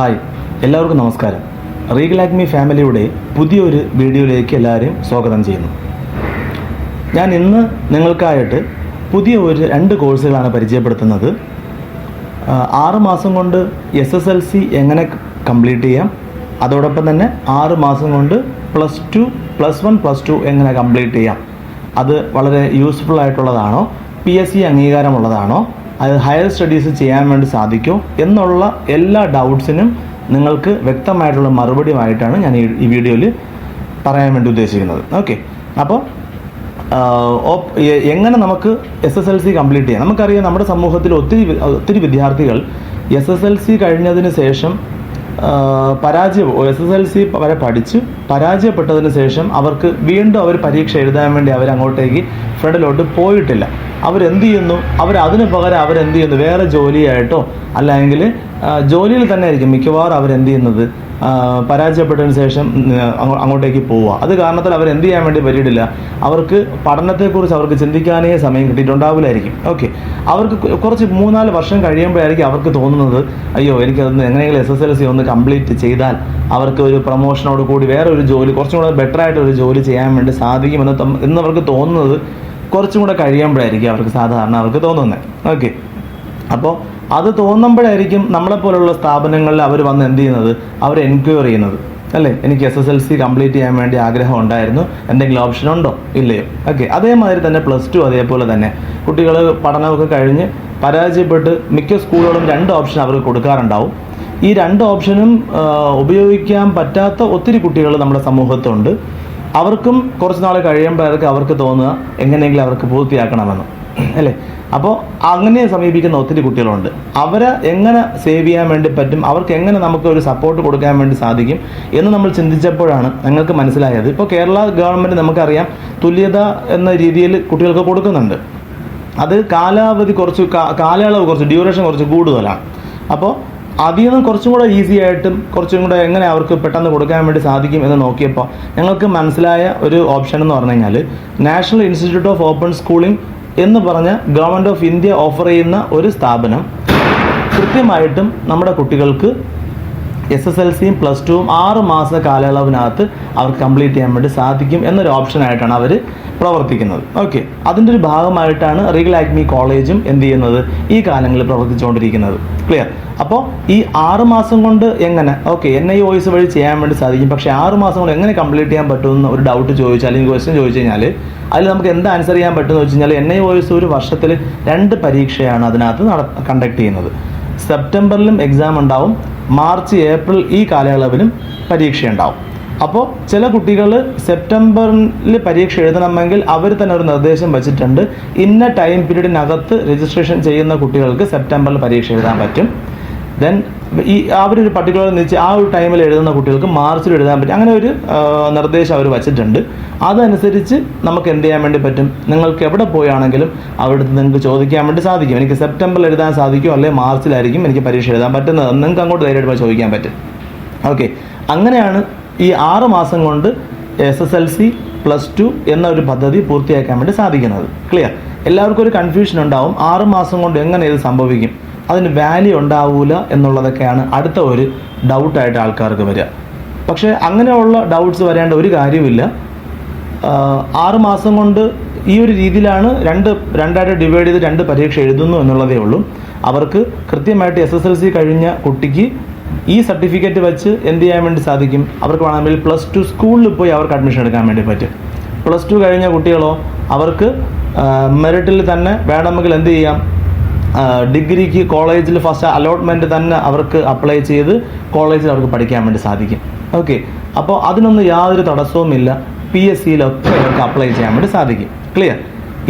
Hi എല്ലാവർക്കും നമസ്കാരം. Regal Acme ഫാമിലിയുടെ പുതിയൊരു വീഡിയോയിലേക്ക് എല്ലാവരെയും സ്വാഗതം ചെയ്യുന്നു. ഞാൻ ഇന്ന് നിങ്ങൾക്കായിട്ട് പുതിയ ഒരു രണ്ട് കോഴ്സുകളാണ് പരിചയപ്പെടുത്തുന്നത്. ആറ് മാസം കൊണ്ട് എസ് എസ് എൽ സി എങ്ങനെ കംപ്ലീറ്റ് ചെയ്യാം അതോടൊപ്പം തന്നെ ആറ് മാസം കൊണ്ട് plus two plus one plus two എങ്ങനെ കംപ്ലീറ്റ് ചെയ്യാം അത് വളരെ യൂസ്ഫുൾ ആയിട്ടുള്ളതാണോ പി എസ് സി അംഗീകാരമുള്ളതാണോ ഹയർ സ്റ്റഡീസ് ചെയ്യാൻ വേണ്ടി സാധിക്കുമോ എന്നുള്ള എല്ലാ ഡൗട്ട്സിനും നിങ്ങൾക്ക് വ്യക്തമായിട്ടുള്ള മറുപടിയുമായിട്ടാണ് ഞാൻ ഈ വീഡിയോയിൽ പറയാൻ വേണ്ടി ഉദ്ദേശിക്കുന്നത്. ഓക്കെ അപ്പോൾ എങ്ങനെ നമുക്ക് S S L C complete ചെയ്യാം? നമുക്കറിയാം നമ്മുടെ സമൂഹത്തിൽ ഒത്തിരി ഒത്തിരി വിദ്യാർത്ഥികൾ എസ് എസ് എൽ സി കഴിഞ്ഞതിന് ശേഷം പരാജയ എസ് എസ് എൽ സി വരെ പഠിച്ച് പരാജയപ്പെട്ടതിന് ശേഷം അവർക്ക് വീണ്ടും അവർ പരീക്ഷ എഴുതാൻ വേണ്ടി അവർ അങ്ങോട്ടേക്ക് ഫ്രണ്ടിലോട്ട് പോയിട്ടില്ല. അവരെന്ത് ചെയ്യുന്നു? അവർ അതിന് പകരം അവരെന്ത് ചെയ്യുന്നു? വേറെ ജോലിയായിട്ടോ അല്ലെങ്കിൽ ജോലിയിൽ തന്നെ ആയിരിക്കും മിക്കവാറും അവരെന്ത് ചെയ്യുന്നത്? പരാജയപ്പെട്ടതിന് ശേഷം അങ്ങോട്ടേക്ക് പോവുക. അത് കാരണത്താൽ അവർ എന്ത് ചെയ്യാൻ വേണ്ടി പറ്റിയിട്ടില്ല അവർക്ക് പഠനത്തെക്കുറിച്ച് അവർക്ക് ചിന്തിക്കാനേ സമയം കിട്ടിയിട്ടുണ്ടാവില്ലായിരിക്കും. ഓക്കെ. അവർക്ക് കുറച്ച് മൂന്നാൽ വർഷം കഴിയുമ്പോഴായിരിക്കും അവർക്ക് തോന്നുന്നത് അയ്യോ എനിക്കതൊന്ന് എങ്ങനെയെങ്കിലും എസ് എസ് എൽ സി ഒന്ന് കംപ്ലീറ്റ് ചെയ്താൽ അവർക്ക് ഒരു പ്രൊമോഷനോട് കൂടി വേറെ ഒരു ജോലി കുറച്ചും കൂടെ ബെറ്റർ ഒരു ജോലി ചെയ്യാൻ വേണ്ടി സാധിക്കുമെന്ന് എന്ന് അവർക്ക് തോന്നുന്നത് കുറച്ചും കൂടെ കഴിയുമ്പോഴായിരിക്കും അവർക്ക് സാധാരണ അവർക്ക് തോന്നുന്നത് ഓക്കെ അപ്പോൾ അത് തോന്നുമ്പോഴായിരിക്കും നമ്മളെപ്പോലുള്ള സ്ഥാപനങ്ങളിൽ അവർ വന്ന് എന്ത് ചെയ്യുന്നത്? അവർ എൻക്വയറി ചെയ്യുന്നത്. അല്ലേ? എനിക്ക് S S L C complete ചെയ്യാൻ വേണ്ടി ആഗ്രഹം ഉണ്ടായിരുന്നു. എന്തെങ്കിലും ഓപ്ഷൻ ഉണ്ടോ? ഇല്ലയോ? ഓക്കെ അതേമാതിരി തന്നെ പ്ലസ് ടു അതേപോലെ തന്നെ. കുട്ടികൾ പഠനമൊക്കെ കഴിഞ്ഞ് പരാജയപ്പെട്ട് മിക്ക സ്കൂളുകളും രണ്ട് ഓപ്ഷൻ അവർക്ക് കൊടുക്കാറുണ്ടാവും. ഈ രണ്ട് ഓപ്ഷനും ഉപയോഗിക്കാൻ പറ്റാത്ത ഒത്തിരി കുട്ടികൾ നമ്മുടെ സമൂഹത്തുണ്ട്. അവർക്കും കുറച്ച് നാൾ കഴിയുമ്പോഴേക്ക് അവർക്ക് തോന്നുക എങ്ങനെയെങ്കിലും അവർക്ക് പൂർത്തിയാക്കണമെന്ന്. അല്ലേ? അപ്പോൾ അങ്ങനെ സമീപിക്കുന്ന ഒത്തിരി കുട്ടികളുണ്ട്. അവരെ എങ്ങനെ സേവ് ചെയ്യാൻ വേണ്ടി പറ്റും? അവർക്ക് എങ്ങനെ നമുക്ക് ഒരു സപ്പോർട്ട് കൊടുക്കാൻ വേണ്ടി സാധിക്കും? എന്ന് നമ്മൾ ചിന്തിച്ചപ്പോഴാണ് ഞങ്ങൾക്ക് മനസ്സിലായത്. ഇപ്പോൾ കേരള ഗവൺമെന്റ് നമുക്കറിയാം തുല്യത എന്ന രീതിയിൽ കുട്ടികൾക്ക് കൊടുക്കുന്നുണ്ട്. അത് കാലാവധി കുറച്ച് കാലയളവ് കുറച്ച് ഡ്യൂറേഷൻ കുറച്ച് കൂടുതലാണ്. അപ്പോൾ അതിൽ നിന്ന് കുറച്ചും കൂടെ ഈസി ആയിട്ടും കുറച്ചും കൂടെ എങ്ങനെ അവർക്ക് പെട്ടെന്ന് കൊടുക്കാൻ വേണ്ടി സാധിക്കും എന്ന് നോക്കിയപ്പോൾ ഞങ്ങൾക്ക് മനസ്സിലായ ഒരു ഓപ്ഷൻ എന്ന് പറഞ്ഞു കഴിഞ്ഞാൽ national institute of open schooling എന്ന് പറഞ്ഞ ഗവൺമെന്റ് ഓഫ് ഇന്ത്യ ഓഫർ ചെയ്യുന്ന ഒരു സ്ഥാപനം കൃത്യമായിട്ടും നമ്മുടെ കുട്ടികൾക്ക് എസ് എസ് എൽ സിയും പ്ലസ് ടുവും ആറ് മാസ കാലയളവിനകത്ത് അവർക്ക് കംപ്ലീറ്റ് ചെയ്യാൻ വേണ്ടി സാധിക്കും എന്നൊരു ഓപ്ഷനായിട്ടാണ് അവർ പ്രവർത്തിക്കുന്നത്. ഓക്കെ അതിന്റെ ഒരു ഭാഗമായിട്ടാണ് റീഗൽ ആക്മി കോളേജും എന്ത് ചെയ്യുന്നത്? ഈ കാലങ്ങളിൽ പ്രവർത്തിച്ചുകൊണ്ടിരിക്കുന്നത്. ക്ലിയർ അപ്പോൾ ഈ ആറ് മാസം കൊണ്ട് എങ്ങനെ? ഓക്കെ എൻ ഐ വോയിസ് വഴി ചെയ്യാൻ വേണ്ടി സാധിക്കും. പക്ഷേ ആറ് മാസം കൊണ്ട് എങ്ങനെ കംപ്ലീറ്റ് ചെയ്യാൻ പറ്റുമെന്ന് ഒരു ഡൗട്ട് ചോദിച്ചാൽ അല്ലെങ്കിൽ ക്വസ്റ്റ്യൻ ചോദിച്ചു കഴിഞ്ഞാൽ അതിൽ നമുക്ക് എന്ത് ആൻസർ ചെയ്യാൻ പറ്റുമെന്ന് വെച്ച് കഴിഞ്ഞാൽ എൻ ഐ ഒരു വർഷത്തിൽ രണ്ട് പരീക്ഷയാണ് അതിനകത്ത് നട കണ്ടക്ട് ചെയ്യുന്നത്. സെപ്റ്റംബറിലും എക്സാം ഉണ്ടാവും. മാർച്ച് ഏപ്രിൽ ഈ കാലയളവിലും പരീക്ഷ ഉണ്ടാവും അപ്പോൾ ചില കുട്ടികൾ സെപ്റ്റംബറിൽ പരീക്ഷ എഴുതണമെങ്കിൽ അവർ തന്നെ ഒരു നിർദ്ദേശം വെച്ചിട്ടുണ്ട്. ഇന്ന ടൈം പീരീഡിനകത്ത് രജിസ്ട്രേഷൻ ചെയ്യുന്ന കുട്ടികൾക്ക് സെപ്റ്റംബറിൽ പരീക്ഷ എഴുതാൻ പറ്റും. ദെൻ ഈ അവരൊരു പർട്ടിക്കുലർ നിശ്ചയ ആ ഒരു ടൈമിൽ എഴുതുന്ന കുട്ടികൾക്ക് മാർച്ചിൽ എഴുതാൻ പറ്റും. അങ്ങനെ ഒരു നിർദ്ദേശം അവർ വച്ചിട്ടുണ്ട്. അതനുസരിച്ച് നമുക്ക് എന്ത് ചെയ്യാൻ വേണ്ടി പറ്റും? നിങ്ങൾക്ക് എവിടെ പോയാണെങ്കിലും അവിടെ നിങ്ങൾക്ക് ചോദിക്കാൻ വേണ്ടി സാധിക്കും. എനിക്ക് സെപ്റ്റംബറിൽ എഴുതാൻ സാധിക്കും അല്ലെങ്കിൽ മാർച്ചിലായിരിക്കും എനിക്ക് പരീക്ഷ എഴുതാൻ പറ്റുന്നത്. നിങ്ങൾക്ക് അങ്ങോട്ട് ധൈര്യമായിട്ട് ചോദിക്കാൻ പറ്റും. ഓക്കെ അങ്ങനെയാണ് ഈ ആറ് മാസം കൊണ്ട് S S L C plus two എന്ന ഒരു പദ്ധതി പൂർത്തിയാക്കാൻ വേണ്ടി സാധിക്കുന്നത്. ക്ലിയർ എല്ലാവർക്കും ഒരു കൺഫ്യൂഷൻ ഉണ്ടാവും. ആറ് മാസം കൊണ്ട് എങ്ങനെ ഇത് സംഭവിക്കും? അതിന് വാല്യൂ ഉണ്ടാവൂല എന്നുള്ളതൊക്കെയാണ് അടുത്ത ഒരു ഡൗട്ടായിട്ട് ആൾക്കാർക്ക് വരിക. പക്ഷേ അങ്ങനെയുള്ള ഡൗട്ട്സ് വരേണ്ട ഒരു കാര്യമില്ല. ആറുമാസം ആറ് മാസം കൊണ്ട് ഈ ഒരു രീതിയിലാണ് രണ്ട് രണ്ടായിട്ട് ഡിവൈഡ് ചെയ്ത് രണ്ട് പരീക്ഷ എഴുതുന്നു എന്നുള്ളതേ ഉള്ളൂ. അവർക്ക് കൃത്യമായിട്ട് എസ് എസ് എൽ സി കഴിഞ്ഞ കുട്ടിക്ക് ഈ സർട്ടിഫിക്കറ്റ് വെച്ച് എന്ത് ചെയ്യാൻ വേണ്ടി സാധിക്കും? അവർക്ക് വേണമെങ്കിൽ പ്ലസ് ടു സ്കൂളിൽ പോയി അവർക്ക് അഡ്മിഷൻ എടുക്കാൻ വേണ്ടി പറ്റും. പ്ലസ് ടു കഴിഞ്ഞ കുട്ടികളോ അവർക്ക് മെറിറ്റിൽ തന്നെ വേണമെങ്കിൽ എന്ത് ചെയ്യാം? ഡിഗ്രിക്ക് കോളേജിൽ ഫസ്റ്റ് അലോട്ട്മെന്റ് തന്നെ അവർക്ക് അപ്ലൈ ചെയ്ത് കോളേജിൽ അവർക്ക് പഠിക്കാൻ വേണ്ടി സാധിക്കും. ഓക്കെ അപ്പോൾ അതിനൊന്നും യാതൊരു തടസ്സവുമില്ല പി എസ് സിയിലൊക്കെ അവർക്ക് അപ്ലൈ ചെയ്യാൻ വേണ്ടി സാധിക്കും. ക്ലിയർ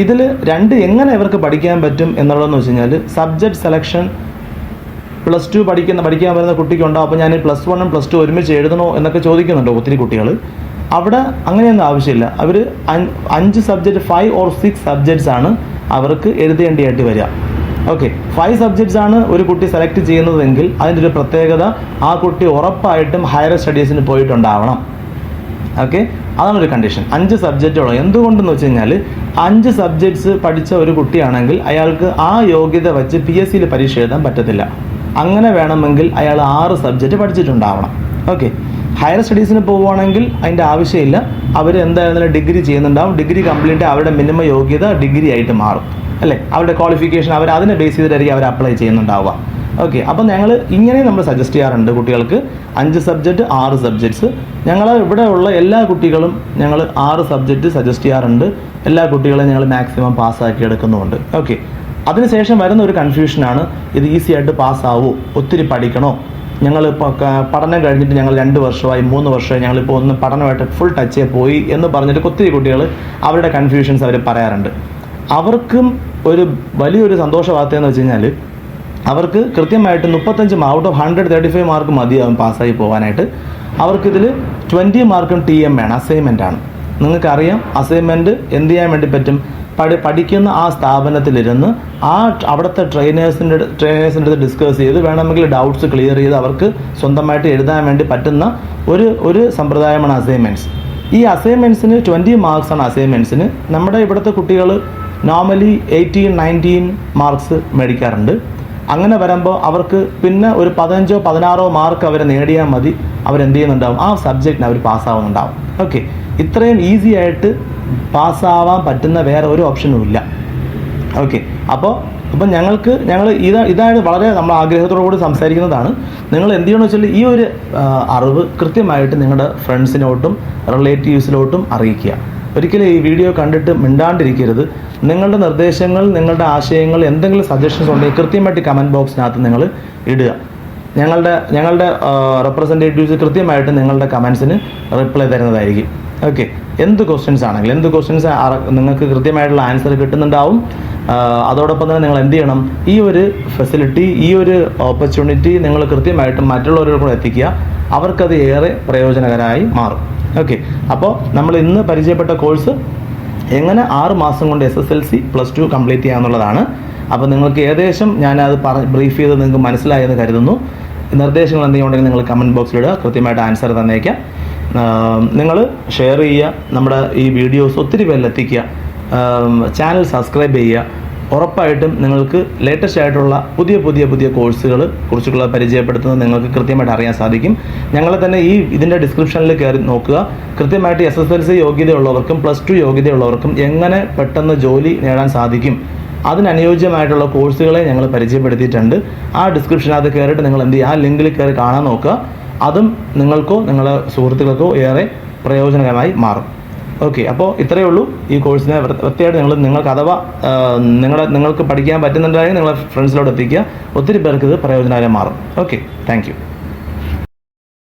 ഇതിൽ രണ്ട് എങ്ങനെ ഇവർക്ക് പഠിക്കാൻ പറ്റും എന്നുള്ളതെന്ന് വെച്ച് കഴിഞ്ഞാൽ സബ്ജക്ട് സെലക്ഷൻ പ്ലസ് ടു പഠിക്കുന്ന പഠിക്കാൻ വരുന്ന കുട്ടിക്കുണ്ടോ? അപ്പോൾ ഞാൻ പ്ലസ് വണ്ണും പ്ലസ് ടു ഒരുമിച്ച് എഴുതണോ എന്നൊക്കെ ചോദിക്കുന്നുണ്ടോ ഒത്തിരി കുട്ടികൾ അവിടെ അങ്ങനെയൊന്നും ആവശ്യമില്ല. അവർ അഞ്ച് subject five or six subjects ആണ് അവർക്ക് എഴുതേണ്ടിയായിട്ട് വരിക. ഓക്കെ ഫൈവ് സബ്ജക്ട്സ് ആണ് ഒരു കുട്ടി സെലക്ട് ചെയ്യുന്നതെങ്കിൽ അതിന്റെ ഒരു പ്രത്യേകത ആ കുട്ടി ഉറപ്പായിട്ടും ഹയർ സ്റ്റഡീസിന് പോയിട്ടുണ്ടാവണം. ഓക്കെ അതാണ് ഒരു കണ്ടീഷൻ അഞ്ച് സബ്ജക്റ്റുകളോ എന്തുകൊണ്ടെന്ന് വെച്ച് കഴിഞ്ഞാൽ അഞ്ച് സബ്ജക്ട്സ് പഠിച്ച ഒരു കുട്ടിയാണെങ്കിൽ അയാൾക്ക് ആ യോഗ്യത വെച്ച് പി എസ് സിയിൽ പരീക്ഷ എഴുതാൻ പറ്റത്തില്ല. അങ്ങനെ വേണമെങ്കിൽ അയാൾ ആറ് സബ്ജക്റ്റ് പഠിച്ചിട്ടുണ്ടാവണം. ഓക്കെ ഹയർ സ്റ്റഡീസിന് പോവുകയാണെങ്കിൽ അതിന്റെ ആവശ്യമില്ല. അവർ എന്തായിരുന്നാലും ഡിഗ്രി ചെയ്യുന്നുണ്ടാവും. ഡിഗ്രി കംപ്ലീറ്റ് അവരുടെ മിനിമം യോഗ്യത ഡിഗ്രി ആയിട്ട് മാറും. അല്ലേ? അവരുടെ ക്വാളിഫിക്കേഷൻ അവർ അതിനെ ബേസ് ചെയ്തിട്ടായിരിക്കും അവർ അപ്ലൈ ചെയ്യുന്നുണ്ടാവുക. ഓക്കെ അപ്പം ഞങ്ങൾ ഇങ്ങനെ നമ്മൾ സജസ്റ്റ് ചെയ്യാറുണ്ട് കുട്ടികൾക്ക്. അഞ്ച് സബ്ജക്റ്റ് ആറ് സബ്ജക്ട്സ് ഞങ്ങൾ ഇവിടെ ഉള്ള എല്ലാ കുട്ടികളും ഞങ്ങൾ ആറ് സബ്ജക്റ്റ് സജസ്റ്റ് ചെയ്യാറുണ്ട്. എല്ലാ കുട്ടികളെയും ഞങ്ങൾ മാക്സിമം പാസ്സാക്കി എടുക്കുന്നുമുണ്ട്. ഓക്കെ അതിനുശേഷം വരുന്ന ഒരു കൺഫ്യൂഷനാണ് ഇത് ഈസി ആയിട്ട് പാസ്സാവോ ഒത്തിരി പഠിക്കണോ? ഞങ്ങൾ ഇപ്പോൾ പഠനം കഴിഞ്ഞിട്ട് ഞങ്ങൾ രണ്ട് വർഷമായി മൂന്ന് വർഷമായി ഞങ്ങളിപ്പോൾ ഒന്ന് പഠനമായിട്ട് ഫുൾ ടച്ചേ പോയി എന്ന് പറഞ്ഞിട്ട് ഒത്തിരി കുട്ടികൾ അവരുടെ കൺഫ്യൂഷൻസ് അവർ പറയാറുണ്ട്. അവർക്കും ഒരു വലിയൊരു സന്തോഷ വാർത്ത എന്ന് വെച്ച് കഴിഞ്ഞാൽ അവർക്ക് കൃത്യമായിട്ട് മുപ്പത്തഞ്ച് out of hundred thirty five mark മതിയാവും പാസ്സായി പോകാനായിട്ട് അവർക്കിതിൽ ട്വന്റി മാർക്കും ടി എം വേണം അസൈൻമെന്റ് ആണ്. നിങ്ങൾക്കറിയാം അസൈൻമെന്റ് എന്ത് ചെയ്യാൻ വേണ്ടി പറ്റും? പഠി പഠിക്കുന്ന ആ സ്ഥാപനത്തിലിരുന്ന് ആ അവിടുത്തെ ട്രെയിനേഴ്സിന്റെ ട്രെയിനേഴ്സിന്റെ അടുത്ത് ഡിസ്കസ് ചെയ്ത് വേണമെങ്കിൽ ഡൗട്ട്സ് ക്ലിയർ ചെയ്ത് അവർക്ക് സ്വന്തമായിട്ട് എഴുതാൻ വേണ്ടി പറ്റുന്ന ഒരു ഒരു സമ്പ്രദായമാണ് അസൈൻമെന്റ്സ് ഈ അസൈൻമെന്റ്സിന് ട്വന്റി മാർക്സാണ് അസൈൻമെന്റ്സിന് നമ്മുടെ ഇവിടുത്തെ കുട്ടികൾ നോർമലി എയ്റ്റീൻ നയന്റീൻ മാർക്സ് മേടിക്കാറുണ്ട്. അങ്ങനെ വരുമ്പോൾ അവർക്ക് പിന്നെ ഒരു പതിനഞ്ചോ പതിനാറോ മാർക്ക് അവർ നേടിയാൽ മതി. അവരെന്ത് ചെയ്യുന്നുണ്ടാവും? ആ സബ്ജക്റ്റിന് അവർ പാസ്സാവുന്നുണ്ടാവും ഓക്കെ ഇത്രയും ഈസി ആയിട്ട് പാസ്സാവാൻ പറ്റുന്ന വേറെ ഒരു ഓപ്ഷനും ഇല്ല. ഓക്കെ അപ്പോൾ അപ്പം ഞങ്ങൾക്ക് ഞങ്ങൾ ഇതാ ഇതായത് വളരെ നമ്മൾ ആഗ്രഹത്തോടു കൂടി സംസാരിക്കുന്നതാണ്. നിങ്ങൾ എന്ത് ചെയ്യണമെന്ന് വെച്ചാൽ ഈ ഒരു അറിവ് കൃത്യമായിട്ട് നിങ്ങളുടെ ഫ്രണ്ട്സിനോട്ടും റിലേറ്റീവ്സിലോട്ടും അറിയിക്കുക. ഒരിക്കലും ഈ വീഡിയോ കണ്ടിട്ട് മിണ്ടാണ്ടിരിക്കരുത്. നിങ്ങളുടെ നിർദ്ദേശങ്ങൾ നിങ്ങളുടെ ആശയങ്ങൾ എന്തെങ്കിലും സജഷൻസ് ഉണ്ടെങ്കിൽ കൃത്യമായിട്ട് കമന്റ് ബോക്സിനകത്ത് നിങ്ങൾ ഇടുക. ഞങ്ങളുടെ ഞങ്ങളുടെ റെപ്രസെന്റേറ്റീവ്സ് കൃത്യമായിട്ട് നിങ്ങളുടെ കമൻസിന് റിപ്ലൈ തരുന്നതായിരിക്കും. ഓക്കെ എന്ത് ക്വസ്റ്റ്യൻസ് ആണെങ്കിലും എന്ത് ക്വസ്റ്റ്യൻസ് നിങ്ങൾക്ക് കൃത്യമായിട്ടുള്ള ആൻസർ കിട്ടുന്നുണ്ടാവും. അതോടൊപ്പം തന്നെ നിങ്ങൾ എന്ത് ചെയ്യണം? ഈ ഒരു ഫെസിലിറ്റി ഈ ഒരു ഓപ്പർച്യൂണിറ്റി നിങ്ങൾ കൃത്യമായിട്ട് മറ്റുള്ളവരോട് എത്തിക്കുക. അവർക്കത് ഏറെ പ്രയോജനകരമായി മാറും. ഓക്കെ അപ്പോൾ നമ്മൾ ഇന്ന് പരിചയപ്പെട്ട കോഴ്സ് എങ്ങനെ ആറ് മാസം കൊണ്ട് S S L C plus two complete ചെയ്യാമെന്നുള്ളതാണ് അപ്പോൾ നിങ്ങൾക്ക് ഏകദേശം ഞാനത് പറ ബ്രീഫ് ചെയ്ത് നിങ്ങൾക്ക് മനസ്സിലായെന്ന് കരുതുന്നു. നിർദ്ദേശങ്ങൾ എന്തെങ്കിലും ഉണ്ടെങ്കിൽ നിങ്ങൾ കമന്റ് ബോക്സിലിടുക കൃത്യമായിട്ട് ആൻസർ തന്നേക്കാം. നിങ്ങൾ ഷെയർ ചെയ്യുക. നമ്മുടെ ഈ വീഡിയോസ് ഒത്തിരി പേരിലെത്തിക്കുക ചാനൽ സബ്സ്ക്രൈബ് ചെയ്യുക. ഉറപ്പായിട്ടും നിങ്ങൾക്ക് ലേറ്റസ്റ്റ് ആയിട്ടുള്ള പുതിയ പുതിയ പുതിയ കോഴ്സുകൾ കുറിച്ചുള്ള പരിചയപ്പെടുത്തുന്നത് നിങ്ങൾക്ക് കൃത്യമായിട്ട് അറിയാൻ സാധിക്കും. ഞങ്ങളെ തന്നെ ഈ ഇതിന്റെ ഡിസ്ക്രിപ്ഷനിൽ കയറി നോക്കുക. കൃത്യമായിട്ട് എസ് എസ് എൽ സി യോഗ്യതയുള്ളവർക്കും പ്ലസ് ടു യോഗ്യതയുള്ളവർക്കും എങ്ങനെ പെട്ടെന്ന് ജോലി നേടാൻ സാധിക്കും. അതിനനുയോജ്യമായിട്ടുള്ള കോഴ്സുകളെ ഞങ്ങൾ പരിചയപ്പെടുത്തിയിട്ടുണ്ട്. ആ ഡിസ്ക്രിപ്ഷനകത്ത് കയറിയിട്ട് നിങ്ങൾ എന്ത് ചെയ്യുക ആ ലിങ്കിൽ കയറി കാണാൻ നോക്കുക. അതും നിങ്ങൾക്കോ നിങ്ങളുടെ സുഹൃത്തുക്കൾക്കോ ഏറെ പ്രയോജനകരമായി മാറും. ഓക്കെ അപ്പോൾ ഇത്രയേ ഉള്ളൂ. ഈ കോഴ്സിനെ വൃത്തിയായിട്ട് നിങ്ങൾ നിങ്ങൾക്ക് അഥവാ നിങ്ങളുടെ നിങ്ങൾക്ക് പഠിക്കാൻ പറ്റുന്നുണ്ടെങ്കിൽ നിങ്ങളെ ഫ്രണ്ട്സിലോട്ട് എത്തിക്കുക. ഒത്തിരി പേർക്ക് ഇത് പ്രയോജനകരം മാറും ഓക്കെ താങ്ക്